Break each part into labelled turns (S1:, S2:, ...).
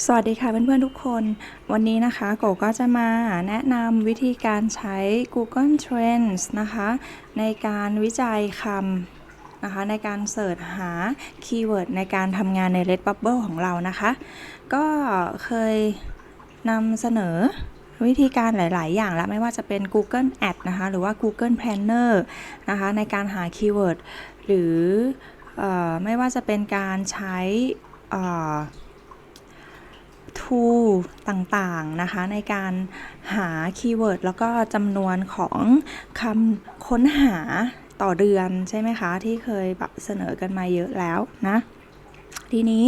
S1: สวัสดีค่ะเพื่อนๆทุกคน วันนี้นะคะโกก็จะมาแนะนำวิธีการใช้ Google Trends นะคะ ในการวิจัยคำนะคะ ในการเสิร์ชหาคีย์เวิร์ดในการทำงานใน Redbubble ของเรานะคะ ก็เคยนำเสนอวิธีการหลาย ๆ อย่างแล้วไม่ว่าจะเป็น Google Ad นะคะ หรือว่า Google Planner นะคะ ในการหาคีย์เวิร์ดหรือออไม่ว่าจะเป็นการใช้ เอ่อทูต่างๆนะคะ ในการหาคีย์เวิร์ดแล้วก็จำนวนของคำค้นหาต่อเดือนใช่ไหมคะ ที่เคยแบบเสนอกันมาเยอะแล้วนะ ทีนี้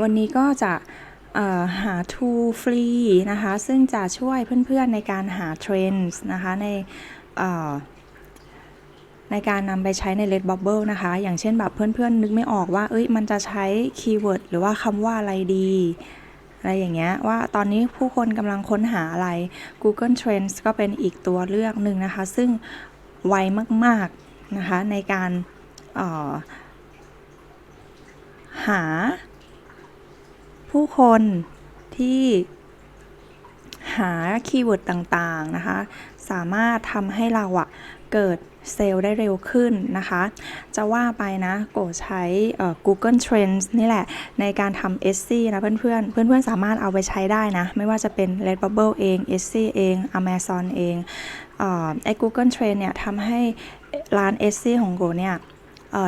S1: วันนี้ก็จะหา tool ฟรีนะคะ ซึ่งจะช่วยเพื่อนๆในการหาเทรนด์นะคะในในการนำไปใช้ใน Redbubble นะคะ อย่างเช่นแบบเพื่อนๆ นึกไม่ออกว่า เอ้ย มันจะใช้คีย์เวิร์ดหรือว่าคำว่าอะไรดี อะไรอย่างเงี้ยว่าตอนนี้ผู้คนกำลังค้นหาอะไร Google Trends ก็เป็นอีกตัวเลือกหนึ่งนะคะ ซึ่งไวมากๆนะคะในการออหาผู้คนที่หาคีย์เวิร์ดต่างๆนะคะ สามารถทำให้เราอะเกิด เซลล์ได้เร็วขึ้นนะคะ จะว่าไปนะโกใช้ Google Trends นี่แหละ ในการทำ SC นะเพื่อนๆเพื่อนๆสามารถเอาไปใช้ได้นะ ไม่ว่าจะเป็น Redbubble เอง SC เอง Amazon เองเอ่อไอ้ Google Trend เนี่ยทำให้ร้าน SC ของโกเนี่ย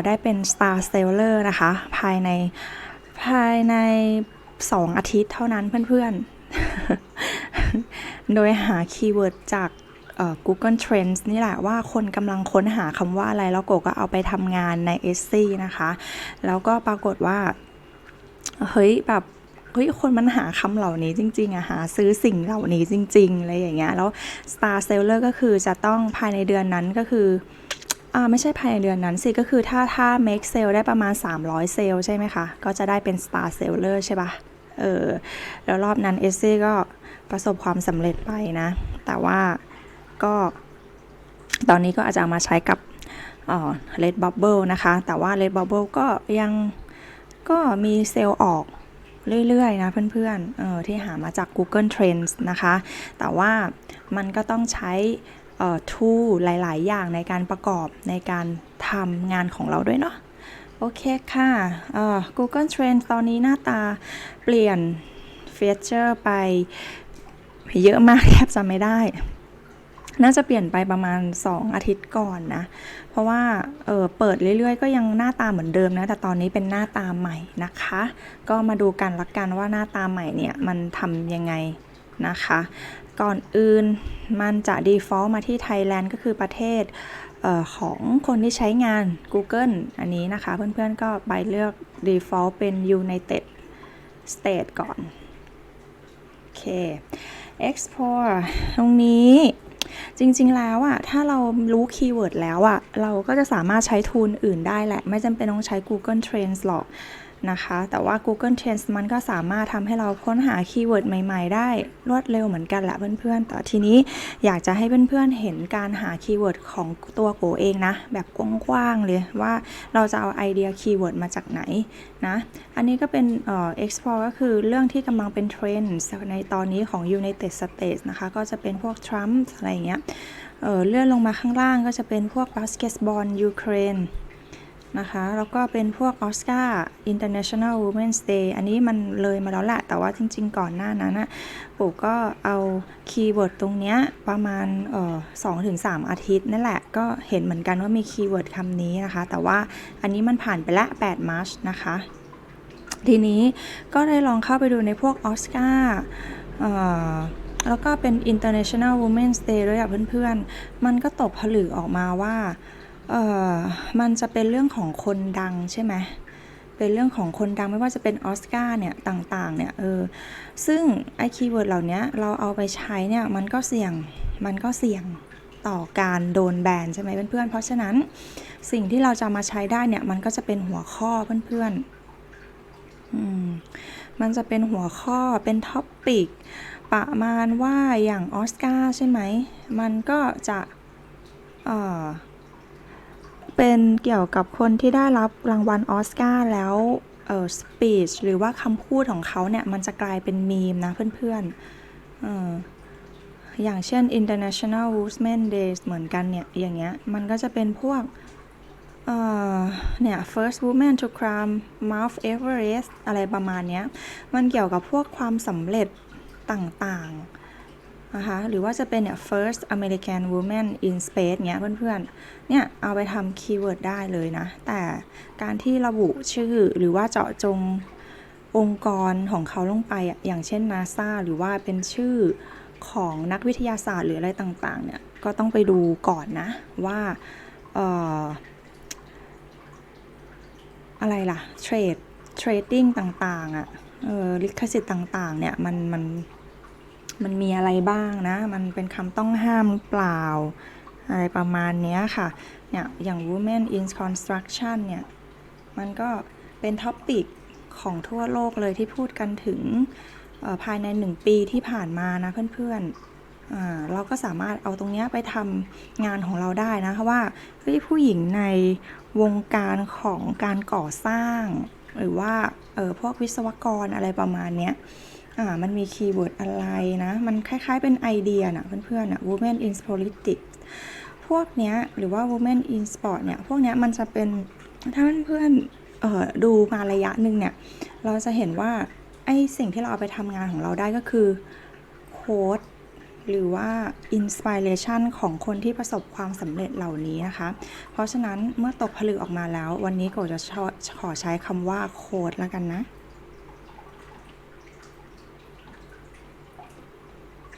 S1: ได้เป็น Star Seller นะคะ ภายในภายใน 2 อาทิตย์เท่านั้นเพื่อนๆ โดยหาคีย์เวิร์ดจาก Google Trends นี่แหละว่าคนกำลังค้นหาคำว่าอะไร แล้วโกก็เอาไปทำงานใน SC นะคะ แล้วก็ปรากฏว่า เฮ้ยแบบเฮ้ยคนมันหาคำเหล่านี้จริง ๆอะหาซื้อสิ่งเหล่านี้จริงๆอะไรอย่างเงี้ยแล้ว Star Seller ก็คือจะต้องภายในเดือนนั้นก็คืออ่าไม่ใช่ภายในเดือนนั้นสิก็คือถ้าถ้า make sale ได้ประมาณ 300 เซลล์ใช่ไหมคะ ก็จะได้เป็น Star Seller ใช่ปะเออแล้วรอบนั้น SC ก็ประสบความสำเร็จไปนะ แต่ว่า ก็ ตอนนี้ก็อาจจะมาใช้กับเ e d Bubble นะคะ แต่ว่า Redbubble ก็ยังก็มีเซลล์ออกเรื่อยๆนะเพื่อนๆออที่หามาจาก Google Trends นะคะ แต่ว่ามันก็ต้องใช้เอ่อ tool หลาย ๆ อย่างในการประกอบในการทำงานของเราด้วยเนาะโอเคค่ะ Google Trends ตอนนี้หน้าตาเปลี่ยนฟีเจอร์ไปเยอะมากแทบจะไม่ได้ น่าจะเปลี่ยนไปประมาณ 2 อาทิตย์ก่อนนะ เพราะว่าเออเปิดเรื่อยๆ ก็ยังหน้าตาเหมือนเดิมนะ แต่ตอนนี้เป็นหน้าตาใหม่นะคะ ก็มาดูกันละกันว่าหน้าตาใหม่เนี่ยมันทำยังไงนะคะ ก่อนอื่นมันจะ default มาที่ไทยแลนด์ก็คือประเทศเออของคนที่ใช้งาน Google อันนี้นะคะ เพื่อนๆ ก็ไปเลือก default เป็น United States ก่อน โอเค export ตรงนี้ จริง ๆ แล้วอะถ้าเรารู้คีย์เวิร์ดแล้วอะเราก็จะสามารถใช้ทูลอื่นได้แหละ ไม่จำเป็นต้องใช้ Google Trends หรอก นะคะ แต่ว่า Google Trends มันก็สามารถทำให้เราค้นหาคีย์เวิร์ดใหม่ๆ ได้รวดเร็วเหมือนกันแหละเพื่อนๆ แต่ทีนี้อยากจะให้เพื่อนๆ เห็นการหาคีย์เวิร์ดของตัวโกเองนะ แบบกว้างๆ เลยว่าเราจะเอาไอเดียคีย์เวิร์ดมาจากไหนนะ อันนี้ก็เป็นเอ่อ explore ก็คือเรื่องที่กำลังเป็นเทรนด์ในตอนนี้ของ United States นะคะ ก็จะเป็นพวก Trump อะไรอย่างเงี้ยเเลื่อนลงมาข้างล่างก็จะเป็นพวกบาสเกตบอลยูเครน นะคะ แล้วก็เป็นพวกออสการ์ International Women's Day อันนี้มันเลยมาแล้วแหละ แต่ว่าจริง ๆ ก่อนหน้านั้นนะปู่ก็เอาคีย์เวิร์ดตรงเนี้ยประมาณสองถึงสามอาทิตย์นั่นแหละ ก็เห็นเหมือนกันว่ามีคีย์เวิร์ดคำนี้นะคะ แต่ว่าอันนี้มันผ่านไปละ8มาร์ชนะคะ ทีนี้ก็ได้ลองเข้าไปดูในพวกออสการ์แล้วก็เป็น International Women's Day ด้วยอะเพื่อนๆ มันก็ตกผลึกออกมาว่า เออมันจะเป็นเรื่องของคนดังใช่ไหมเป็นเรื่องของคนดังไม่ว่าจะเป็นออสการ์เนี่ยต่างๆเนี่ยเออซึ่งไอคีย์เวิร์ดเหล่านี้เราเอาไปใช้เนี่ยมันก็เสี่ยงมันก็เสี่ยงต่อการโดนแบนใช่ไหมเพื่อนๆ เพราะฉะนั้นสิ่งที่เราจะมาใช้ได้เนี่ยมันก็จะเป็นหัวข้อเพื่อนๆอืมมันจะเป็นหัวข้อเป็นท็อปปิกประมาณว่าอย่างออสการ์ใช่ไหมมันก็จะเอ่อ เป็นเกี่ยวกับคนที่ได้รับรางวัลออสการ์แล้วเออ speech หรือว่าคำพูดของเขาเนี่ย มันจะกลายเป็นมีมนะเพื่อนๆอออย่างเช่น International Women's Day เหมือนกันเนี่ย อย่างเงี้ย มันก็จะเป็นพวกเเนี่ย first woman to climb Mount Everest อะไรประมาณเนี้ย มันเกี่ยวกับพวกความสำเร็จต่างๆ นะคะหรือว่าจะเป็นเนี่ย first American woman in space เงี้ยเพื่อนๆ เนี่ยเอาไปทำคีย์เวิร์ดได้เลยนะ แต่การที่ระบุชื่อหรือว่าเจาะจงองค์กรของเขาลงไปอย่างเช่น NASA หรือว่าเป็นชื่อของนักวิทยาศาสตร์หรืออะไรต่างๆ เนี่ยก็ต้องไปดูก่อนนะว่าอออะไรล่ะ เทรด เทรดดิ้งต่างๆอะ่ะเออลิขสิทธิ์ต่างๆ เนี่ยมันมัน มันมีอะไรบ้างนะ มันเป็นคำต้องห้ามหรือเปล่า อะไรประมาณนี้ค่ะ เนี่ย อย่าง women in construction เนี่ย มันก็เป็นท็อปิกของทั่วโลกเลยที่พูดกันถึงภายในหนึ่งปีที่ผ่านมานะเพื่อนๆ เราก็สามารถเอาตรงนี้ไปทำงานของเราได้นะ เพราะว่าเฮ้ยผู้หญิงในวงการของการก่อสร้าง หรือว่าเออพวกวิศวกรอะไรประมาณเนี้ย อ่ามันมีคีย์เวิร์ดอะไรนะ มันคล้ายๆเป็นไอเดียนะเพื่อนๆนะ women in politics พวกเนี้ยหรือว่า women in sport เนี่ย พวกเนี้ยมันจะเป็นถ้าเพื่อนๆเอ่อดูมาระยะหนึ่งเนี่ย เราจะเห็นว่า ไอสิ่งที่เราเอาไปทำงานของเราได้ก็คือโค้ดหรือว่าอินสปิเรชันของคนที่ประสบความสำเร็จเหล่านี้นะคะ เพราะฉะนั้นเมื่อตกผลึกออกมาแล้ว วันนี้โกจะขอใช้คำว่าโค้ดแล้วกันนะอืม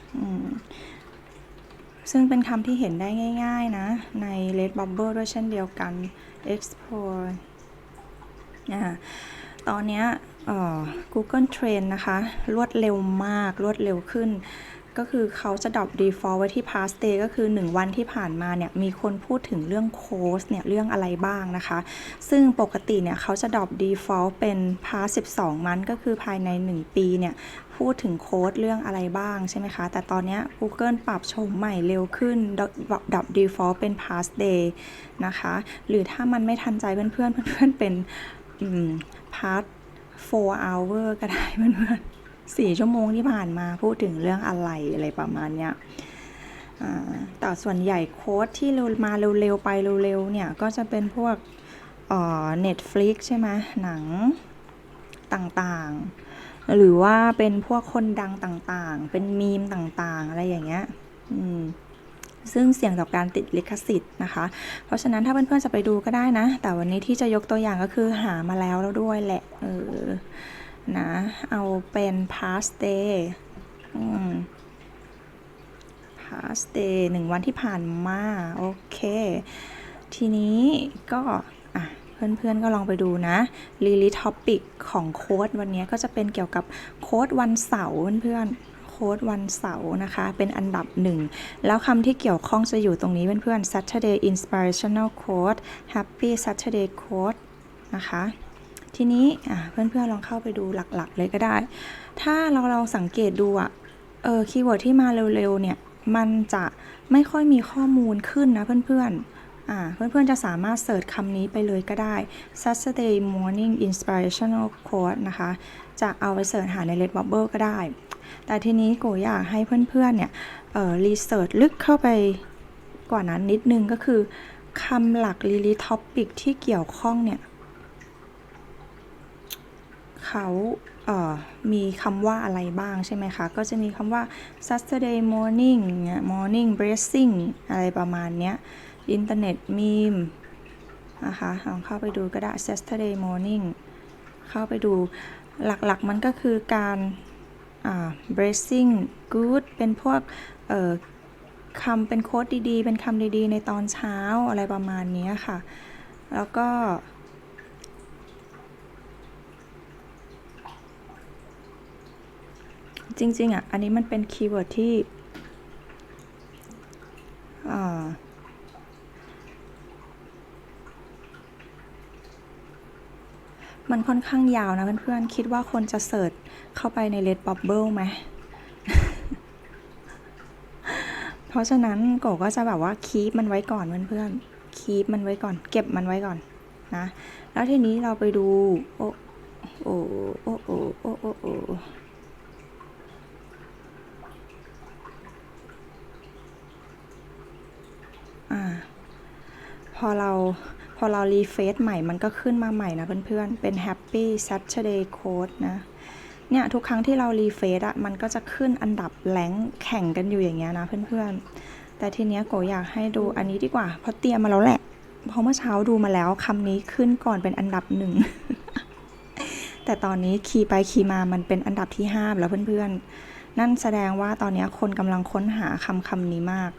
S1: ซึ่งเป็นคำที่เห็นได้ง่ายๆนะ ใน Red Bubble ด้วยเช่นเดียวกัน Explore อตอนนี้อ่อ Google Trend นะคะ รวดเร็วมาก รวดเร็วขึ้น ก็คือเขาจะดรอป default ไว้ที่ past day ก็คือ 1 วันที่ผ่านมาเนี่ยมีคนพูดถึงเรื่องโค้ชเนี่ยเรื่องอะไรบ้างนะคะ ซึ่งปกติเนี่ยเขาจะดรอป default เป็น past 12 มันก็คือภายใน 1 ปีเนี่ยพูดถึงโค้ดเรื่องอะไรบ้างใช่ไหมคะ แต่ตอนนี้ Google ปรับโฉมใหม่เร็วขึ้นดรอปดรอป default เป็น past day นะคะ หรือถ้ามันไม่ทันใจเพื่อนๆเพื่อนๆเป็น past 4 hour ก็ได้เพื่อนๆ สี่ชั่วโมงที่ผ่านมาพูดถึงเรื่องอะไรอะไรประมาณเนี้ยอ่าแต่ส่วนใหญ่โค้ดที่เร็วมาเร็วๆไปเร็วๆเนี่ย ก็จะเป็นพวกเอ่อ Netflix ใช่ไหมหนังต่างๆ หรือว่าเป็นพวกคนดังต่างๆ เป็นมีมต่างๆ อะไรอย่างเงี้ยซึ่งเสี่ยงต่อการติดลิขสิทธิ์นะคะ เพราะฉะนั้นถ้าเพื่อนๆจะไปดูก็ได้นะ แต่วันนี้ที่จะยกตัวอย่างก็คือหามาแล้วแล้วด้วยแหละ เออ นะ เอาเป็น past day past day หนึ่งวันที่ผ่านมา โอเค ทีนี้ก็อะเพื่อนๆก็ลองไปดูนะ Lily Topic ของโค้ดวันนี้ก็จะเป็นเกี่ยวกับโค้ดวันเสาร์เพื่อนๆโค้ดวันเสาร์นะคะ เป็นอันดับหนึ่ง แล้วคำที่เกี่ยวข้องจะอยู่ตรงนี้เพื่อนๆ Saturday Inspirational Quote Happy Saturday Quote นะคะ ทีนี้อะเพื่อนๆลองเข้าไปดูหลักๆ เลยก็ได้ ถ้าเราเราสังเกตดูอะเออคีย์เวิร์ดที่มาเร็วๆเนี่ยมันจะไม่ค่อยมีข้อมูลขึ้นนะเพื่อนๆอ่าเพื่อนๆ จะสามารถเสิร์ชคำนี้ไปเลยก็ได้ Saturday Morning Inspirational Quote นะคะ จะเอาไปเสิร์ชหาใน Red Bubble ก็ได้ แต่ทีนี้โกอยากให้เพื่อนๆ เนี่ยเอ่อรีเสิร์ชลึกเข้าไปกว่านั้นนิดนึงก็คือคำหลัก Lily Topic ที่เกี่ยวข้องเนี่ย เขาเมีคำว่าอะไรบ้างใช่ไหมคะ ก็จะมีคำว่า Saturday morning morning blessing อะไรประมาณเนี้ย internet meme นะคะลองเข้าไปดูก็ได้ Saturday morning เข้าไปดูหลักๆมันก็คือการ blessing good เป็นพวกคำเป็นโค้ดดีๆ เป็นคำดีๆ ในตอนเช้าอะไรประมาณนี้ค่ะ แล้วก็ จริง ๆ อะ อันนี้มันเป็นคีย์เวิร์ดที่มันค่อนข้างยาวนะเพื่อนๆ คิดว่าคนจะเสิร์ชเข้าไปใน Red Bubble ไหม เพราะฉะนั้นโกก็จะแบบว่าคีปมันไว้ก่อนเพื่อนๆ คีปมันไว้ก่อน เก็บมันไว้ก่อนนะ แล้วทีนี้เราไปดู โอ้โอ้โอ้โอ้โอ้โอ้อ่า พ อเราพอเรารีเฟซใหม่มันก็ขึ้นมาใหม่นะเพื่อนๆ เป็น Happy Saturday Code นะ เนี่ยทุกครั้งที่เรารีเฟซอะมันก็จะขึ้นอันดับแรงแข่งกันอยู่อย่างเงี้ยนะเพื่อนๆ แต่ทีเนี้ยโกอยากให้ดูอันนี้ดีกว่า เพราะเตรียมมาแล้วแหละ เพราะเมื่อเช้าดูมาแล้วคำนี้ขึ้นก่อนเป็นอันดับหนึ่งแต่ตอนนี้คีย์ไปคีย์มามันเป็นอันดับที่ห้าแล้วเพื่อนๆ นั่นแสดงว่าตอนนี้คนกำลังค้นหาคำคำนี้มาก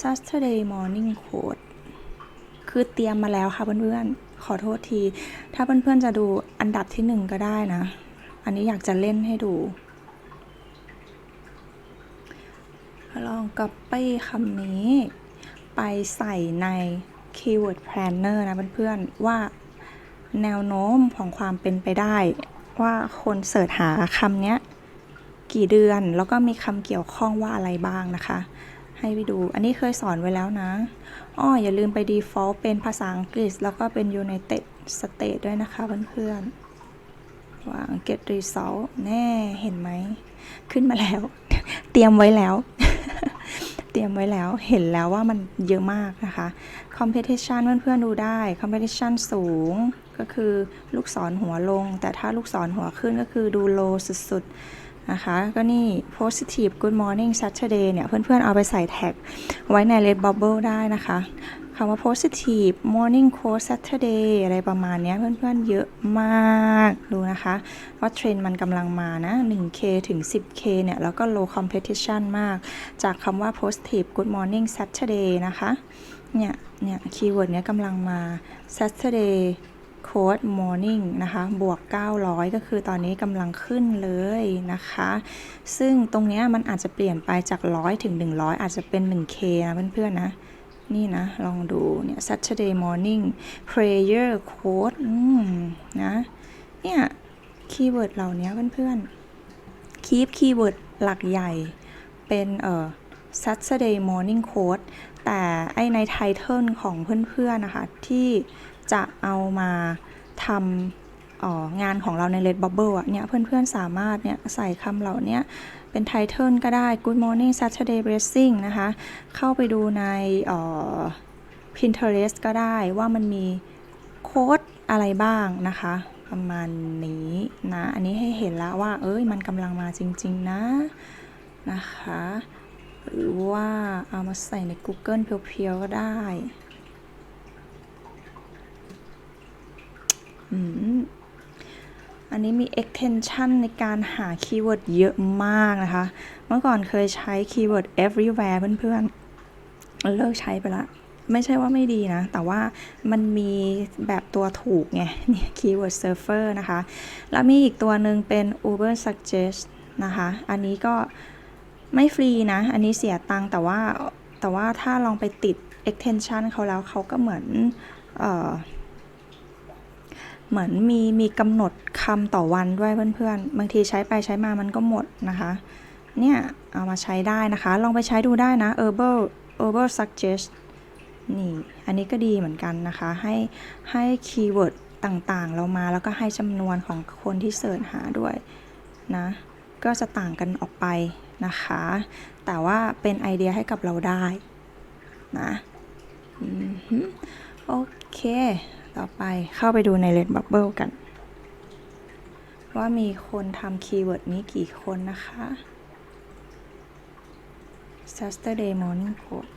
S1: Saturday morning code คือเตรียมมาแล้วค่ะเพื่อนๆ ขอโทษที ถ้าเพื่อนๆจะดูอันดับที่หนึ่งก็ได้นะ อันนี้อยากจะเล่นให้ดู ลองก๊อปปี้คำนี้ ไปใส่ใน Keyword Planner นะเพื่อนๆ ว่าแนวโน้มของความเป็นไปได้ ว่าคนเสิร์ชหาคำนี้กี่เดือนแล้วก็มีคำเกี่ยวข้องว่าอะไรบ้างนะคะ ให้ไปดู อันนี้เคยสอนไว้แล้วนะอ้ออย่าลืมไป default เป็นภาษาอังกฤษ แล้วก็เป็น United States ด้วยนะคะเพื่อนๆวาง get result แน่เห็นไหม ขึ้นมาแล้ว เตรียมไว้แล้ว เตรียมไว้แล้ว เห็นแล้วว่ามันเยอะมากนะคะ competition เพื่อนๆดูได้ competition สูงก็คือลูกศรหัวลง แต่ถ้าลูกศรหัวขึ้นก็คือดู low สุดๆ นะคะ ก็นี่ positive good morning Saturday เนี่ย เพื่อนๆ เอาไปใส่แท็กไว้ใน red bubble ได้นะคะคำว่า positive morning quote Saturday อะไรประมาณนี้เพื่อนๆ เยอะมากดูนะคะว่าเทรนด์มันกำลังมานะ 1K ถึง 10K เนี่ย แล้วก็ low competition มาก จากคำว่า positive good morning Saturday นะคะ เนี่ย เนี่ย คีย์เวิร์ดเนี้ยกำลังมา Saturday Code Morning นะคะ บวก 900 ก็คือตอนนี้กำลังขึ้นเลยนะคะ ซึ่งตรงเนี้ยมันอาจจะเปลี่ยนไปจาก 100 ถึง 100 อาจจะเป็น 1K นะเพื่อนๆนะนี่นะ ลองดูเนี่ย Saturday Morning Prayer Code อืมนะเนี่ยคีย์เวิร์ดเหล่านี้เพื่อนๆคีปคีย์เวิร์ดหลักใหญ่เป็นเอ่อ Saturday Morning Code แต่ไอในไทเทิลของเพื่อนๆนะคะ ที่ จะเอามาทำงานของเราใน Red Bubble อะเนี่ยเพื่อนๆสามารถเนี่ยใส่คำเหล่านี้เป็นไทเทิลก็ได้ Good Morning Saturday Blessing นะคะ เข้าไปดูใน Pinterest ก็ได้ว่ามันมีโค้ดอะไรบ้างนะคะประมาณนี้นะ อันนี้ให้เห็นแล้วว่า เอ้ย มันกำลังมาจริง ๆ นะ นะคะ หรือว่าเอามาใส่ใน Google เพียวๆ ก็ได้ อันนี้มี extension ในการหาคีย์เวิร์ดเยอะมากนะคะ เมื่อก่อนเคยใช้คีย์เวิร์ด everywhere เพื่อนๆ เลิกใช้ไปละ ไม่ใช่ว่าไม่ดีนะ แต่ว่ามันมีแบบตัวถูกไง นี่ keyword surfer นะคะ แล้วมีอีกตัวหนึ่งเป็น Uber suggest นะคะ อันนี้ก็ไม่ฟรีนะ อันนี้เสียตังค์แต่ว่าแต่ว่าถ้าลองไปติด extension เขาแล้วเขาก็เหมือน เอ่อ เหมือนมีมีกำหนดคำต่อวันด้วยเพื่อนๆ บางทีใช้ไปใช้มามันก็หมดนะคะ เนี่ยเอามาใช้ได้นะคะ ลองไปใช้ดูได้นะ herbal herbal suggest นี่ อันนี้ก็ดีเหมือนกันนะคะ ให้ให้คีย์เวิร์ดต่างๆ เรามาแล้วก็ให้จำนวนของคนที่เสิร์ชหาด้วยนะ ก็จะต่างกันออกไปนะคะ แต่ว่าเป็นไอเดียให้กับเราได้นะอือหือโอเค ต่อไปเข้าไปดูใน Red Bubble กัน ว่ามีคนทำคีย์เวิร์ดนี้กี่คนนะคะ Saturday morning code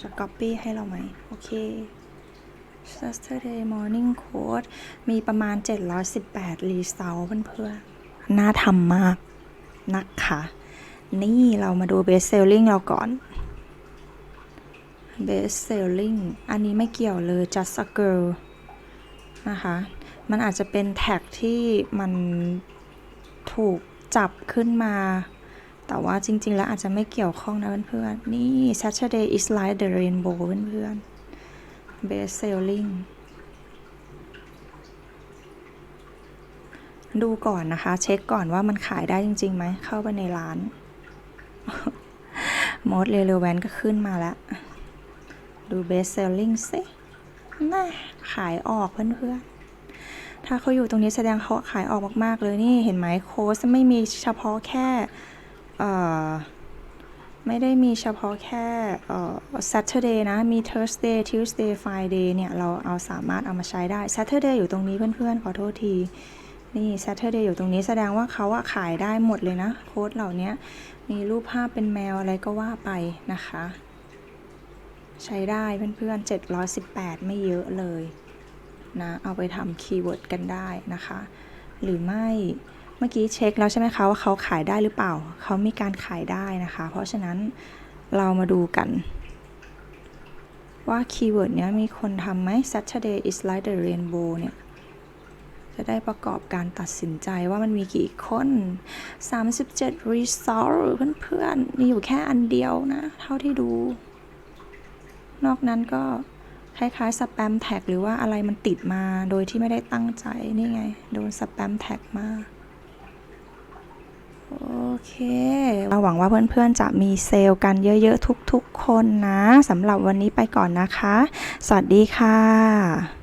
S1: จะ copy ให้เราไหม โอเค Saturday morning code มีประมาณ 718 รีเซลเพื่อนๆ น่าทำมากนะคะ นี่เรามาดู best selling เราก่อน best selling อันนี้ไม่เกี่ยวเลย just a girl นะคะ มันอาจจะเป็นแท็กที่มันถูกจับขึ้นมา แต่ว่าจริง ๆ แล้วอาจจะไม่เกี่ยวข้องนะเพื่อนๆ นี่ Saturday is like the rainbow เพื่อนๆ best selling ดูก่อนนะคะ เช็คก่อนว่ามันขายได้จริงๆไหม เข้าไปในร้าน most relevant ก็ขึ้นมาแล้ว ดู best selling สิน่าขายออกเพื่อนๆ ถ้าเขาอยู่ตรงนี้แสดงเขาขายออกมาก ๆ เลยนี่เห็นไหมโค้ชไม่มีเฉพาะแค่เอ่อไม่ได้มีเฉพาะแค่ Saturday นะ มี Thursday Tuesday Friday เนี่ย เราเอาสามารถเอามาใช้ได้ Saturday อยู่ตรงนี้เพื่อนๆ ขอโทษที นี่ Saturday อยู่ตรงนี้แสดงว่าเขาอะขายได้หมดเลยนะ โค้ดเหล่านี้มีรูปภาพเป็นแมวอะไรก็ว่าไปนะคะ ใช้ได้เพื่อนๆ 718 ไม่เยอะเลยนะเอาไปทำคีย์เวิร์ดกันได้นะคะ หรือไม่เมื่อกี้เช็คแล้วใช่ไหมคะว่าเขาขายได้หรือเปล่า เขามีการขายได้นะคะ เพราะฉะนั้นเรามาดูกัน ว่าคีย์เวิร์ดเนี้ยมีคนทำไหม Saturday is like the rainbow เนี่ย จะได้ประกอบการตัดสินใจว่ามันมีกี่คน 37 result เพื่อนๆมีอยู่แค่อันเดียวนะ เท่าที่ดู นอกนั้นก็คล้ายๆสแปมแท็กหรือว่าอะไรมันติดมาโดยที่ไม่ได้ตั้งใจ นี่ไง โดนสแปมแท็กมา โอเคหวังว่าเพื่อนๆจะมีเซลล์กันเยอะๆทุกๆคนนะสำหรับวันนี้ไปก่อนนะคะ สวัสดีค่ะ